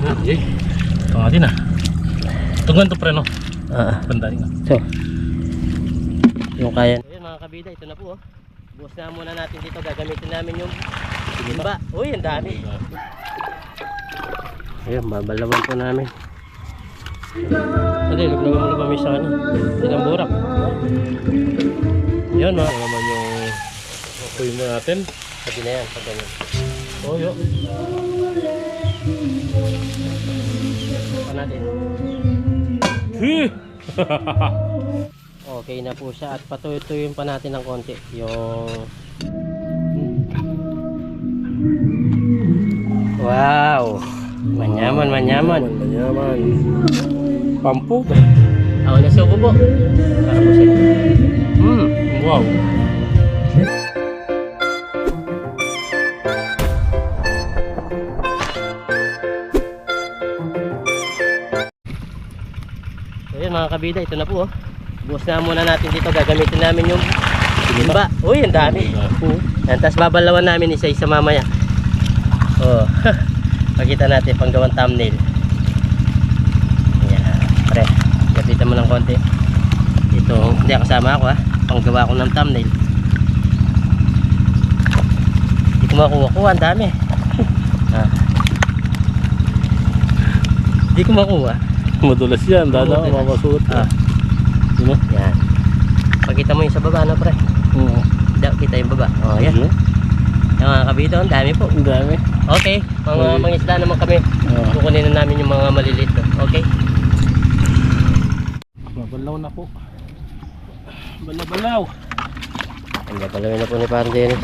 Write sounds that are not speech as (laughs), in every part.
Ah, Jay. Ito nga din ah. Tungan to pre no. Ah, Bandali nga. so. Yung kaya. Ayun mga kabida, ito na po oh. Buhos na muna natin dito. Gagamitin namin yung timba. Uy, ang dami. Ayun, babalawan po namin. Dali, luglugan mo na kami sa ano. Ilang burak. Yun, mga. Ito naman yung mo natin. Sabi na yan, pag ganyan. Oh, yo. Natin. (laughs) Okay na po siya at patuyuin pa natin ng konti yung Wow! Manyaman, manyaman. Manyaman. Pampu. Ako na subo po. Para po sa inyo. Hmm. Wow. Kabida, ito na po. Oh. Buhos na muna natin dito. Gagamitin namin yung timba. Uy, ang dami. Yan, tapos babalawan namin isa-isa mamaya. Oh. (laughs) Pakita natin panggawang thumbnail. Yan, pre. Gapitan mo ng konti. Ito, hindi kasama ako ha. Panggawa ko ng thumbnail. Hindi ko makuha-kuha, ang dami. (laughs) ah. Hindi ko makuha. (laughs) Madulas yan. Dada, Madulas. mapasuot. Ah. Sino? Yan. Pakita mo yung sa baba, no, pre? Oo. Da, kita yung baba. Oh, yan. Yan. Yung mga kabito, ang dami po. Ang dami. Okay, mga Okay. mangisda naman kami. Ah. Kukunin na namin yung mga maliliit. Okay? Mabalaw na po. Balaw-balaw. Ang gagawin na po ni Parang Dennis.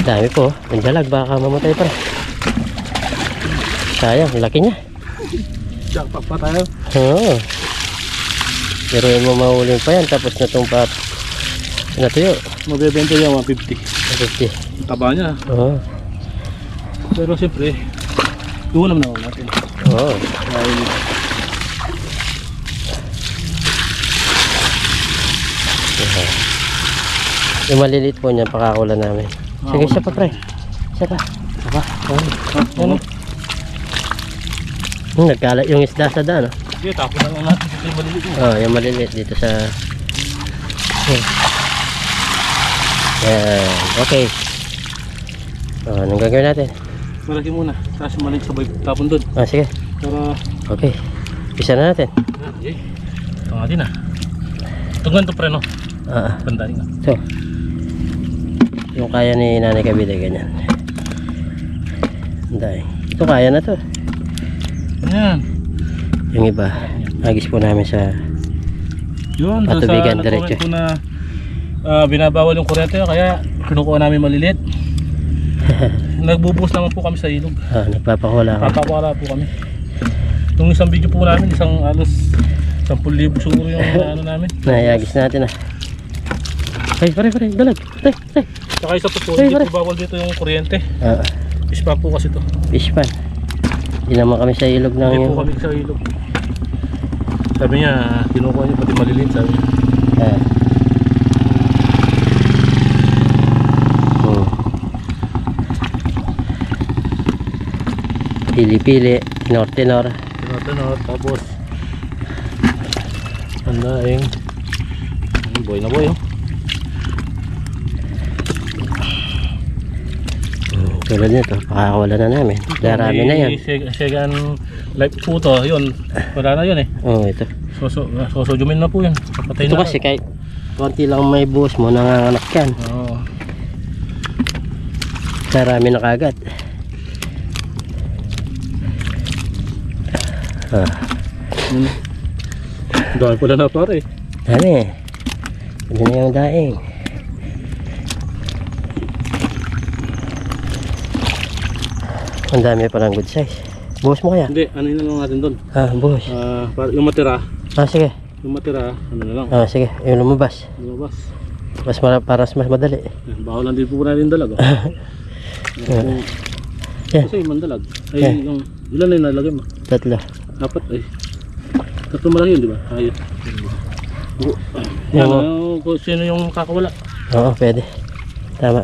Dami po. Ang dalag, baka mamatay pa. Sayang, ang laki niya. Jackpot pa tayo. Oo. Pero yung mamahulin pa yan, tapos natumpat. Natuyo. Mabebenta yan 150. 50. Ang taba niya. Oo. Pero siyempre, iwalam na natin. Oo. Dahil Yung maliliit po niyan, pakakulan namin. Sige, isa pa pre. Isa pa. Isa pa. Ano? Hmm, nagkalat yung isda sa daan. Oh. Sige, tapos na lang natin. Ito yung maliliit. Oh, yung maliliit dito sa Hmm. Yan. Okay. Oh, anong gagawin natin? Malaki muna. Tapos maliit sabay tapon doon. Ah, sige. Para, Okay. Pisa na natin. ah, yay. Ito nga din ah. Tungan to pre no. Ah, ah. Bandali nga. so. Yung kaya ni Nanay Kabida, ganyan. Dahil. Ito kaya na to. Ayan. Yung iba, agis po namin sa Yun, sa Patubigan, nag-comment diretso. po na ah, binabawal yung kuryente kaya kinukuha namin maliliit. (laughs) Nagbubuhos naman po kami sa ilog. ah, nagpapakula ako. Papapala po kami. Nung isang video po namin, isang alos 10,000 siguro yung (laughs) ano namin. Nayagis natin ah. Ay, pare, pare, dalag. Tay, tay. Saka isa po po, hindi po bawal dito yung kuryente. Ah, Ispa po kasi to. fish pan. Hindi naman kami sa ilog ng Hindi po kami sa ilog. Sabi niya, kinukuha niya pati maliliit sabi niya. Ah. Hmm. Pili-pili, tinor-tinor. Tinatanong, tapos ang daing boy na boy oh. Hmm, tulad nito, pakakawala na namin. Darami na yan. Segan live po to, yun. Wala na yun eh. Oh, ito. Soso, sosojumin na po yun. Papatay Ito na. kasi kahit konti lang may buhos mo, nanganganak yan. Oo. Darami na kagad. Ah, Yun. Dahil pala na pare. dami. Pwede na yung daing. Ang dami palang good size. Buhos mo kaya? Hindi, ano yun na lang natin doon. Ah, buhos. Ah, para- yung matira, Ah, sige. yung matira, ano na lang, Ah, sige. Yung lumabas. lumabas. Mas mara para mas madali. Yan, Bawal lang din po natin yung dalag. Oh. (laughs) Yan. Kasi yung mandalag. Ay, Yan. yung, ilan na yung nalagay mo? Tatlo. Apat ay. Tatlo mo lang yun, di ba? Ayun. Yan, oh. ano, kung sino yung kakawala. Oo, pwede. Tama.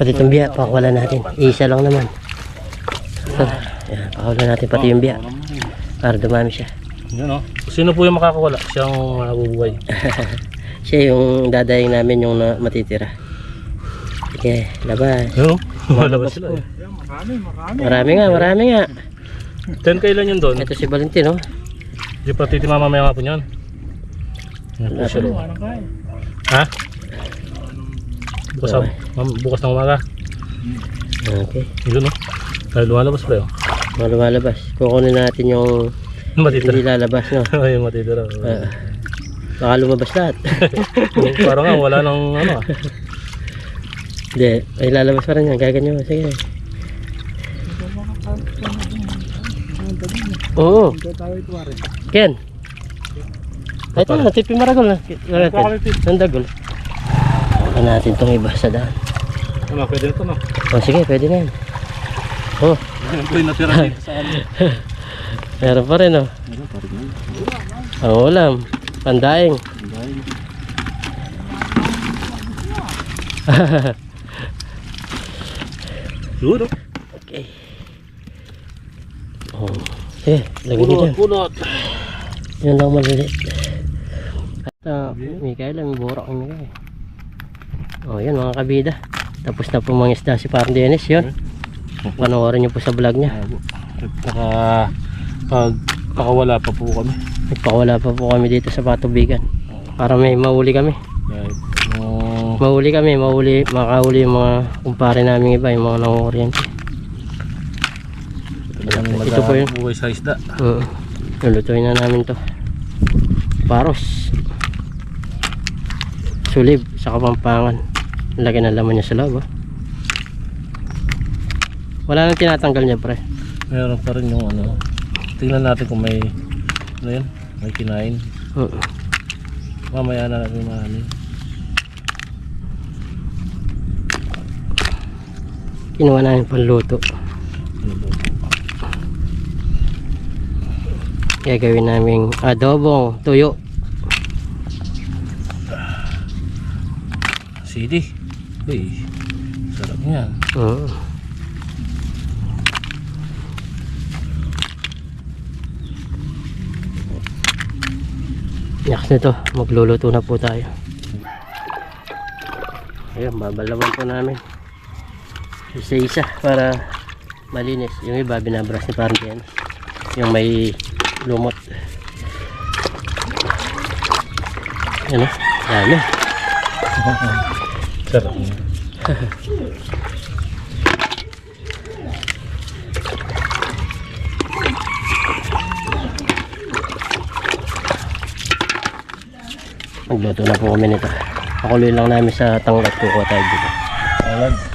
Pati itong biya, pakawala natin. Isa lang naman. So, yan, pakawala natin pati yung biya. Para dumami siya. Yun oh. Sino po yung makakawala? Siyang mabubuhay. (laughs) Siya yung dadaing namin yung na, matitira. Sige, labas. Yun oh. (laughs) Malabas sila eh. Marami nga, marami nga. 10 kailan yun doon? Ito si Valentino. Di pa titima mamaya nga po yun. Yan po siya. Ha? Bukas, bukas ng umaga. Okay. Yun oh. Dahil lumalabas pa yun. Mga lumalabas. Kukunin natin yung Matitira. hindi lalabas, no? (laughs) Ayun, matitira. Ah, baka lumabas lahat. (laughs) Parang nga wala nang ano ah. Hindi, ay lalabas pa rin yan. Gaganyo. Sige. Oo. Ken. Ay, ito na. Tipi maragol na. Ang dagol. Ano natin itong iba sa daan. Ano, pwede na ito no? O sige, pwede na yan. Oh, Yan po yung natira dito sa amin. (laughs) meron pa rin oh. Ang ulam. Pandaing. (laughs) Yun oh. Okay. Oh. Sige, lagyan nyo dyan. Pulot. Yan lang maliliit. At uh, Mikael, may burak ang Mikael. Oh, yan mga kabida. Tapos na po mga isda si Parang Dennis, yun. Panoorin nyo po sa vlog niya. Naka pag pakawala pa po kami. Nagpakawala pa po kami dito sa Patubigan. Para may mauli kami. Dahil uh, Mauli kami, mauli, makahuli yung mga kumpare namin iba, yung mga nangukuryente. Ito po yun. Buhay sa isda. Oo. Lulutuin na namin to. Paros. Sulib sa kapampangan. Ang Laki ng laman niya sa loob. ah. Wala nang tinatanggal niya pre. Meron pa rin yung ano. Tingnan natin kung may ano yun, may kinain. Oo. Mamaya na natin maano. Kinuha namin panluto. Gagawin namin adobong tuyo. Sili. Uy, sarap niyan. Oo. Next nito, magluluto na po tayo. Ayun, babalawan po namin. Isa-isa para malinis. Yung iba, binabras ni parang yan. Yung may lumot. Yan o, dami. (laughs) Sarap (laughs) niyan. Magluto na po kami nito. Pakuloy lang namin sa tanglat kukuha tayo dito. Alag.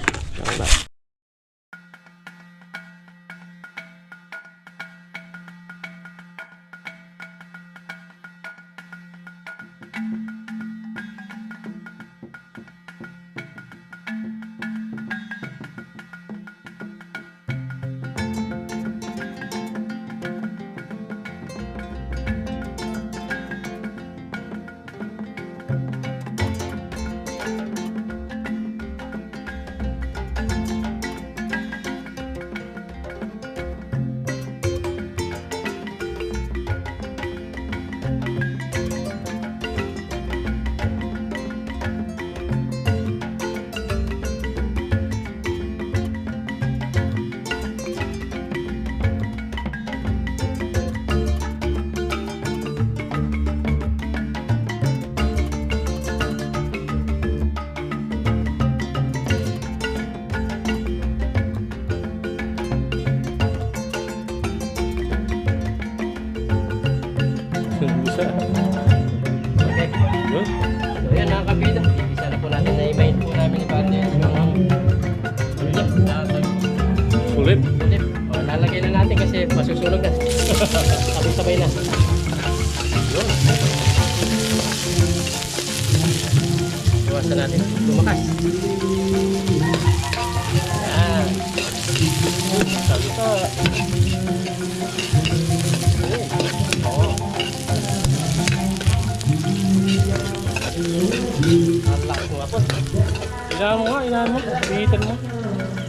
Inaan mo nga, inaan mo. Pihitan mo.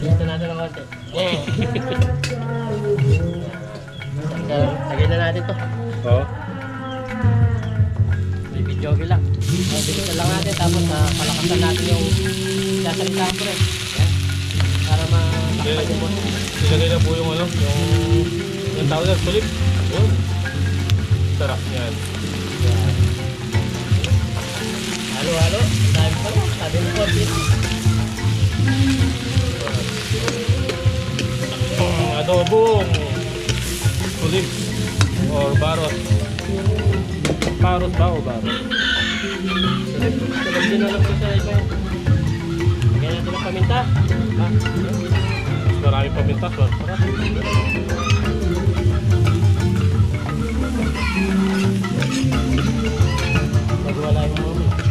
Dito natin ng konti. Eh. Lagyan (laughs) na natin to. Oo. May video lang. Uh, bilisan lang natin tapos uh, palakasan natin yung sasalita ko rin. Yan. Para makakapal yung boss. Ilagay na po yung ano, yung yung tawag na sulit. Yun. Sarap. Yan. Halo, halo. Ang dami pa lang. Sabi ng konti. Ang adobong sulit or barot. Barot ba o barot? Sulit din ko sa iba. Lagyan natin ng paminta. Ha? Mas marami pamintas. Mas sarap. Bago wala yung mami.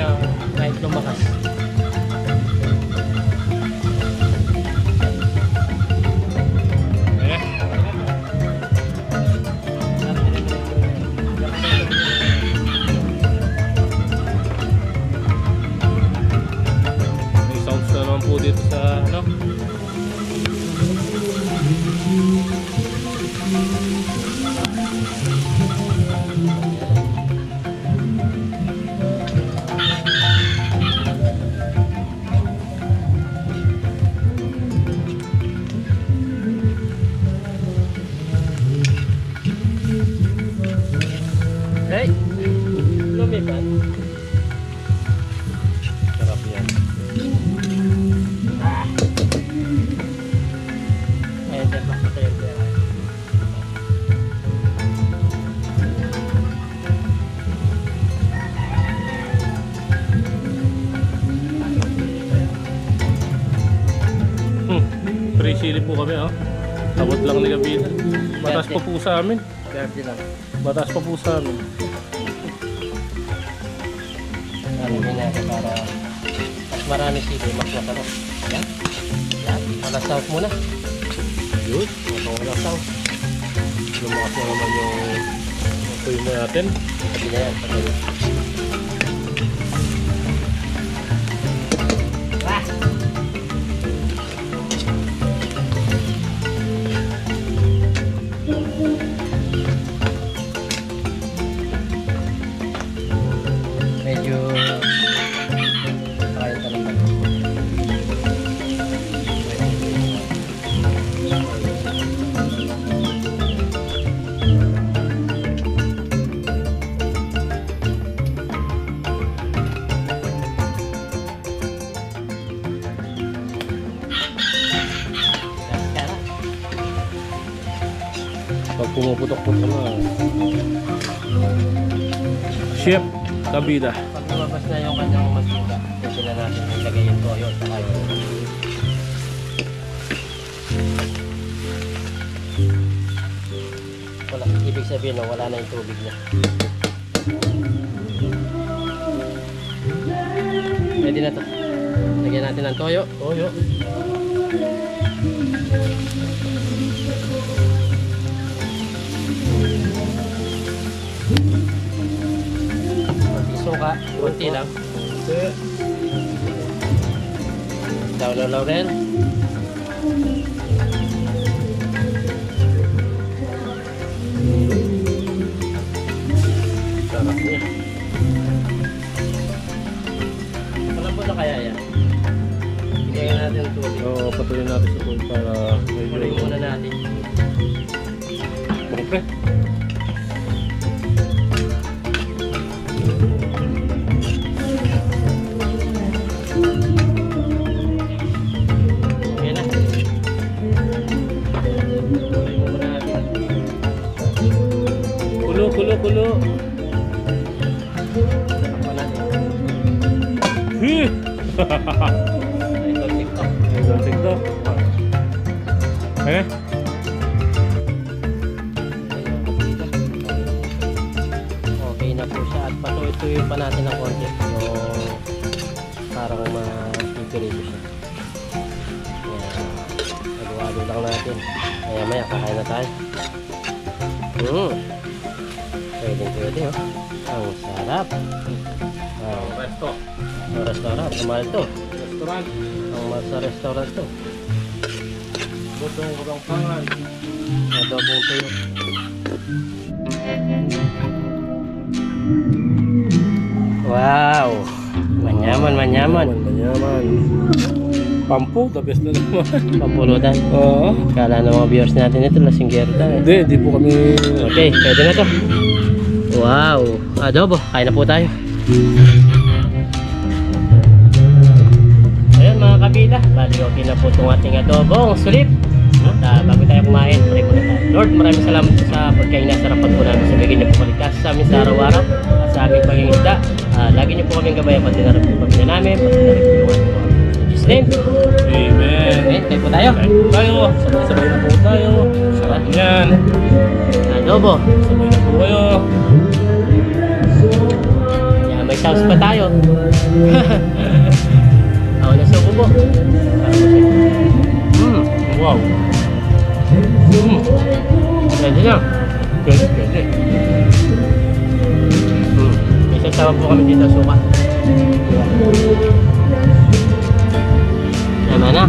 Na kahit lumakas. Po kami oh. Tabot lang ni Gabina. Batas pa po sa amin. Verde lang. Batas pa po sa amin. Ano yun natin para mas marami sili, mas masarap. Yan. Yan. Wala sauce muna. Yun. Sauce. Lumakas na naman yung tuyo mo natin. Sabi na yan. Sabi na. Ah! Kabida. Pag lumabas na yung kanyang masura, pwede na natin ilagay yung toyo at saka yung wala, ibig sabihin na wala na yung tubig niya. Pwede na to. Lagyan natin ng toyo. Toyo. Suka, konti lang. Daw na laurel. Sarap niya. Malambot na kaya yan. Bigyan natin ng tubig. Oo, patuloy natin sa tubig para medyo muna natin. bumpe. Patuloy-tuloy pa natin ng konti yung parang mapipirito siya. Halo-halo lang natin. Maya maya kakain na tayo. Mm. Pwede, pwede, oh. Ang sarap. Ah, Resto. ang restaurant. Ang mahal to. Restaurant. Ang mahal sa restaurant to. Butong kurang pangan. Adobong tuyo. Wow! Manyaman, manyaman. Manyaman. Pampu, the best na naman. Pampulutan. Oo. Kala ng mga viewers natin ito, lasinggero tayo. Hindi, hindi po kami... Okay, pwede na to. Wow! Adobo, kain na po tayo. Ayun mga kabila, bali okay na po itong ating adobo, ang sulit. At ah, bago tayo kumain, pray muna tayo. Lord, maraming salamat po sa pagkain na sarapan po namin sa bigyan niyo po kaligtas sa amin sa araw-araw at sa aming pangingisda. Ah, lagi niyo po kaming gabayan pati na rin po pamilya namin, pati na rin po yung in Jesus name. Amen. Okay, kain po tayo. Po tayo. Sabay-sabay na po tayo. Sarap yan. Adobo. Sabay na po kayo. Yan, may sauce pa tayo. (laughs) Ako na subo po. Wow. hmm. Pwede na. Pwede, pwede. Hmm. May sasawa po kami dito suka. Tama na.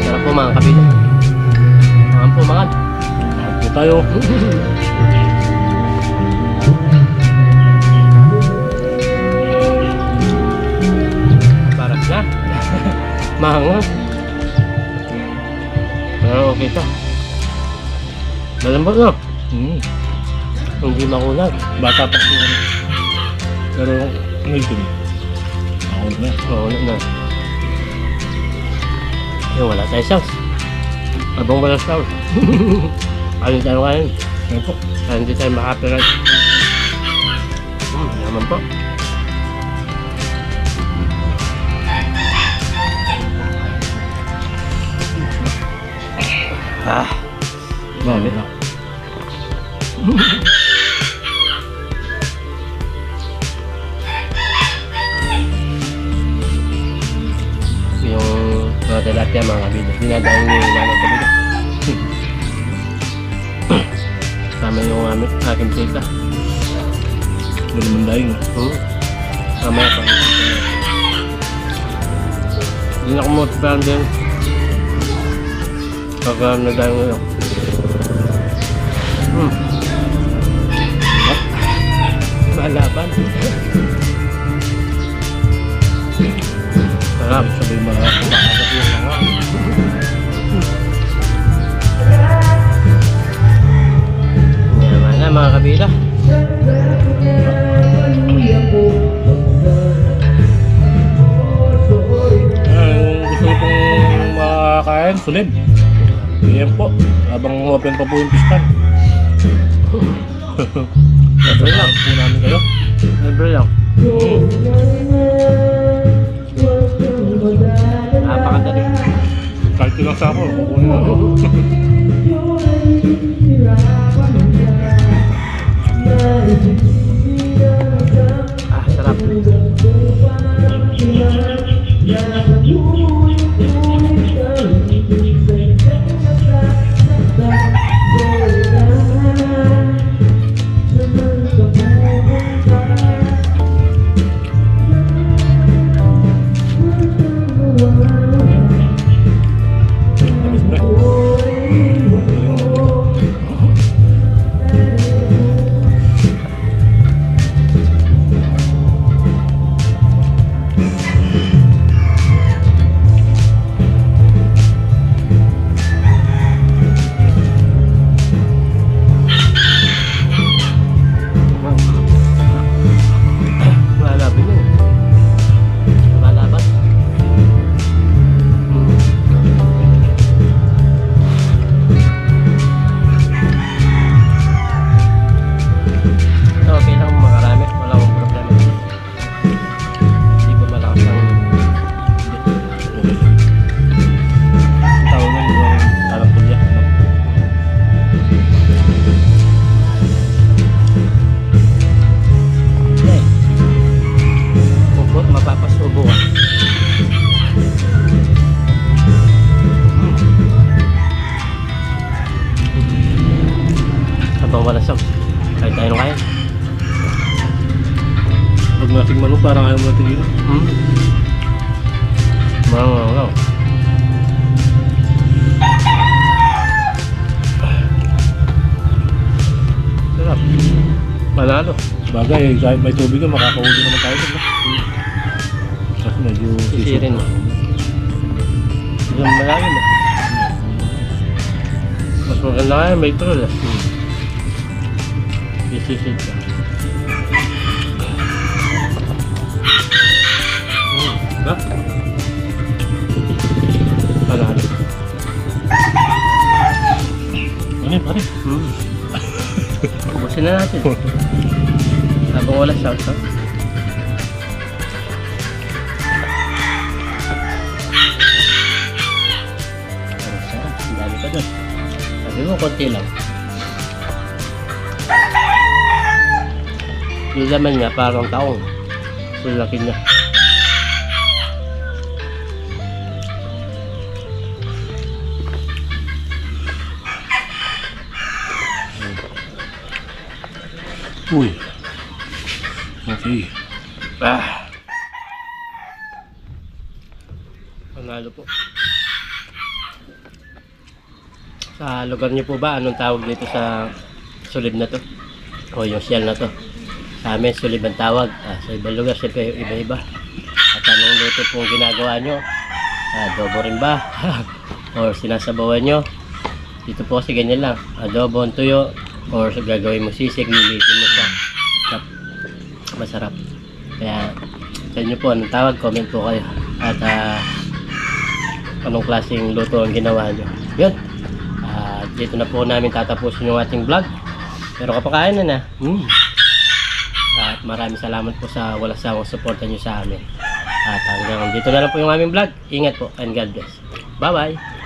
Sarap po mga kabila. Mga po mga. Kain po tayo. Mahanga. Pero okay siya. Malambot no? Hmm. Hindi makulag. Bata pa kami. Pero may dun. Ako na. Oo na. Yung wala tayo sauce. Abang wala sauce. Ayun (laughs) tayo kain. Ayun po. Hindi tayo makapirat. Hmm, yaman po. Ah, Grabe na. yung mga tilapia mga kabila. Dinadaon yung ilan ng kabila. (coughs) Tama yung aming aking tita. Wala naman daing. Hmm. Mamaya pa. Hindi na kumutipan din. Pag uh, nadayo ngayon. Hmm. Malaban. Sarap. Sabay mga kumakasap yung mga. Yaman na mga kabila. Ah, yung gusto ko pong makakain, sulid. Ayan po. Habang open pa po yung pistan. Libre lang. po namin kayo. Libre lang. Napakadali. Kahit ilang sako, kukunin na. Ah, sarap. okay lang mga Panalo. Bagay, kahit may tubig ka, makakahuli naman tayo. Diba? Kasi medyo Sisirin. Yung malalim eh. Mas maganda yung may troll eh. Isisid ka. Hmm. Ha? Panalo. Ano yun, pare? Hmm. (laughs) Ubusin na natin. (laughs) Habang wala shout out. Ang sarap. Dami pa doon. Sabi mo, konti lang. Yung laman niya, parang taong. So, laki niya. Uy. Okay. Ah. Panalo po. Sa lugar niyo po ba, anong tawag dito sa sulib na to? O yung shell na to? Sa amin, sulib ang tawag. Ah, sa ibang lugar, siyempre iba-iba. At anong luto pong ginagawa nyo? Adobo rin ba? (laughs) or sinasabawan nyo? Dito po kasi ganyan lang. Adobo tuyo. Or gagawin mo sisig, lilitin mo siya. Sarap. Masarap. Kaya sa po, anong tawag? Comment po kayo. At ah, anong klaseng luto ang ginawa nyo. Yun. Ah, dito na po namin tatapusin yung ating vlog. Pero kapakain na na. Hmm. At maraming salamat po sa walang sawang suporta nyo sa amin. At hanggang dito na lang po yung aming vlog. Ingat po and God bless. Bye-bye.